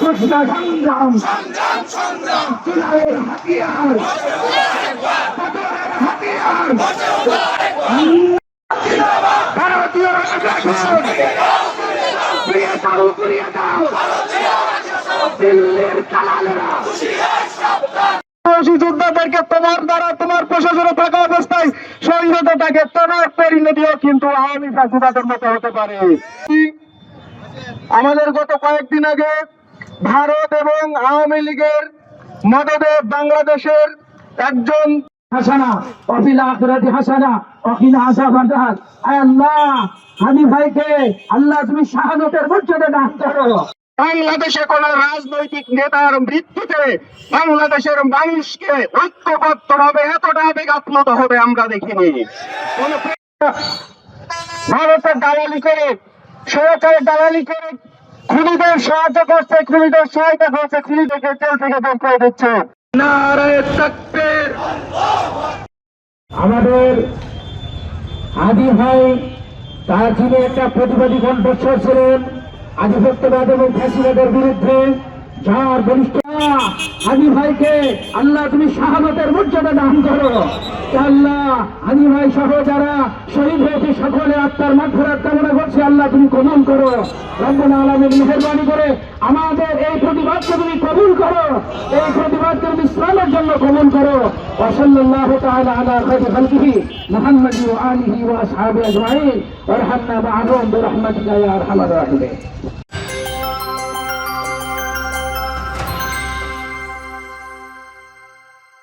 আপস সংগ্রাম। হাতিয়ার হাতিয়ার। ভারতীয় প্রিয় দাও করিয়া দাও। দিল্লির দালালেরা। যোদ্ধাদেরকে তোমার দ্বারা তোমার প্রশাসনে থাকা অবস্থায় সৈন্যতাকে তোমার পরিণতিও কিন্তু আওয়ামী ফাঁসিবাদের মতো হতে পারে। আমাদের গত কয়েকদিন আগে ভারত এবং আওয়ামী লীগের মদদে বাংলাদেশের একজন হাসানা অফিল আখরাতি হাসানা অখিল আসাবাদার আয় আল্লাহ হানি ভাইকে আল্লাহ তুমি শাহাদতের মর্যাদা দান করো। বাংলাদেশে কোন রাজনৈতিক নেতার মৃত্যুতে বাংলাদেশের মানুষকে ঐক্যবদ্ধ হবে এতটা আবেগাত্মত হবে আমরা দেখিনি। কোন ভারতের দালালি করে সরকারের দালালি করে খুনিদের সাহায্য করছে খুনিদের সহায়তা করছে খুনিদেরকে জেল থেকে বের করে দিচ্ছে। আমাদের আদি ভাই তার যিনি একটা প্রতিবাদী কণ্ঠস্বর ছিলেন আধিপত্যবাদ এবং ফ্যাসিবাদের বিরুদ্ধে যার বলিষ্ঠ আদি ভাইকে আল্লাহ তুমি শাহাদতের মর্যাদা দান করো। আল্লাহ আদি ভাই সহ যারা শহীদ হয়েছে সকলে আত্মার করছে কবুল করো। রব্বুল আলমের মেহরবানি করে আমাদের এই প্রতিবাদকে তুমি কবুল করো। এই প্রতিবাদকে তুমি ইসলামের জন্য কবুল করো। ওসল্লাল্লাহু তাআলা আলা খায়রি খালকিহি আজমাইন।